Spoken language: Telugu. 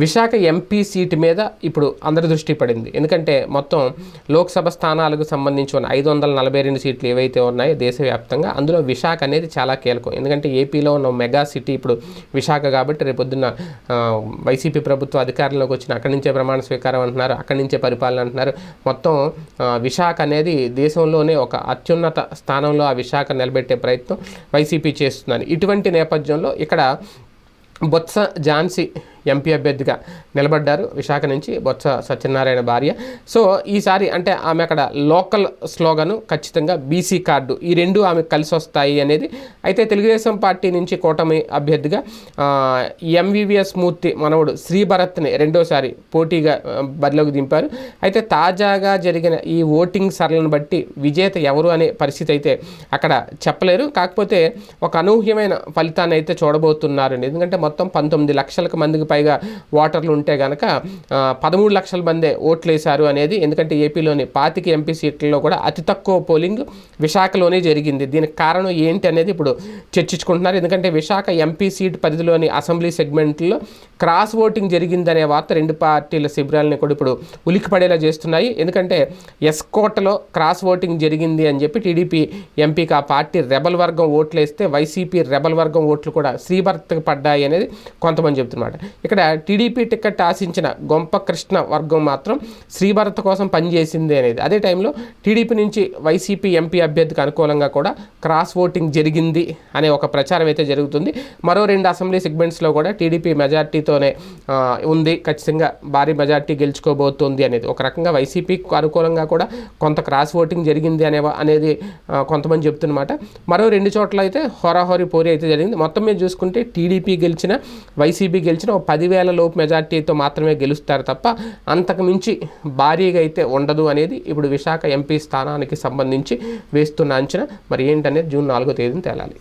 విశాఖ ఎంపీ సీటు మీద ఇప్పుడు అందరి దృష్టి పడింది. ఎందుకంటే మొత్తం లోక్సభ స్థానాలకు సంబంధించి ఉన్న ఐదు వందల నలభై రెండు సీట్లు ఏవైతే ఉన్నాయో దేశవ్యాప్తంగా అందులో విశాఖ అనేది చాలా కీలకం. ఎందుకంటే ఏపీలో ఉన్న మెగా సిటీ ఇప్పుడు విశాఖ కాబట్టి రేపొద్దున్న వైసీపీ ప్రభుత్వ అధికారంలోకి వచ్చిన అక్కడి నుంచే ప్రమాణ స్వీకారం అంటున్నారు అక్కడి నుంచే పరిపాలన అంటున్నారు. మొత్తం విశాఖ అనేది దేశంలోనే ఒక అత్యున్నత స్థానంలో ఆ విశాఖ నిలబెట్టే ప్రయత్నం వైసీపీ చేస్తున్నారు. ఇటువంటి నేపథ్యంలో ఇక్కడ బొత్స ఝాన్సీ ఎంపీ అభ్యర్థిగా నిలబడ్డారు విశాఖ నుంచి బొత్స సత్యనారాయణ భార్య. సో ఈసారి అంటే ఆమె అక్కడ లోకల్ స్లోగను ఖచ్చితంగా బీసీ కార్డు ఈ రెండు ఆమె కలిసి వస్తాయి అనేది. అయితే తెలుగుదేశం పార్టీ నుంచి కూటమి అభ్యర్థిగా ఎంవివిఎస్ మూర్తి మనవడు శ్రీభరత్ని రెండోసారి పోటీగా ఆ, బరిలోకి దింపారు. అయితే తాజాగా జరిగిన ఈ ఓటింగ్ సరళను బట్టి విజేత ఎవరు అనే పరిస్థితి అయితే అక్కడ చెప్పలేరు. కాకపోతే ఒక అనూహ్యమైన ఫలితాన్ని అయితే చూడబోతున్నారు. ఎందుకంటే మొత్తం పంతొమ్మిది లక్షలకు మందికి పైగా ఓటర్లు ఉంటే కనుక పదమూడు లక్షల మందే ఓట్లు వేశారు అనేది ఎందుకంటే ఏపీలోని పాతిక ఎంపీ సీట్లలో కూడా అతి తక్కువ పోలింగ్ విశాఖలోనే జరిగింది. దీనికి కారణం ఏంటి అనేది ఇప్పుడు చర్చించుకుంటున్నారు. ఎందుకంటే విశాఖ ఎంపీ సీట్ పరిధిలోని అసెంబ్లీ సెగ్మెంట్లో క్రాస్ ఓటింగ్ జరిగిందనే వార్త రెండు పార్టీల శిబిరాలని కూడా ఇప్పుడు ఉలికిపడేలా చేస్తున్నాయి. ఎందుకంటే ఎస్కోటలో క్రాస్ ఓటింగ్ జరిగింది అని చెప్పి టీడీపీ ఎంపీకి ఆ పార్టీ రెబల్ వర్గం ఓట్లు వేస్తే వైసీపీ రెబల్ వర్గం ఓట్లు కూడా శ్రీభర్తకు పడ్డాయి అనేది కొంతమంది చెప్తున్నమాట ఇక్కడ టీడీపీ టికెట్ ఆశించిన గొంప కృష్ణ వర్గం మాత్రం శ్రీభరత్ కోసం పనిచేసింది అనేది. అదే టైంలో టీడీపీ నుంచి వైసీపీ ఎంపీ అభ్యర్థికి అనుకూలంగా కూడా క్రాస్ ఓటింగ్ జరిగింది అనే ఒక ప్రచారం అయితే జరుగుతుంది. మరో రెండు అసెంబ్లీ సెగ్మెంట్స్లో కూడా టీడీపీ మెజార్టీతోనే ఉంది. ఖచ్చితంగా భారీ మెజార్టీ గెలుచుకోబోతోంది అనేది. ఒక రకంగా వైసీపీకి అనుకూలంగా కూడా కొంత క్రాస్ ఓటింగ్ జరిగింది అనే అనేది కొంతమంది చెప్తున్నమాట. మరో రెండు చోట్ల అయితే హోరాహోరీ పోరీ అయితే జరిగింది. మొత్తం మీద చూసుకుంటే టీడీపీ గెలిచిన వైసీపీ గెలిచిన ఒక పదివేల లోపు మెజార్టీతో మాత్రమే గెలుస్తారు తప్ప అంతకుమించి భారీగా అయితే ఉండదు అనేది ఇప్పుడు విశాఖ ఎంపీ స్థానానికి సంబంధించి వేస్తున్న అంచనా. మరి ఏంటనేది జూన్ నాలుగో తేదీన తేలాలి.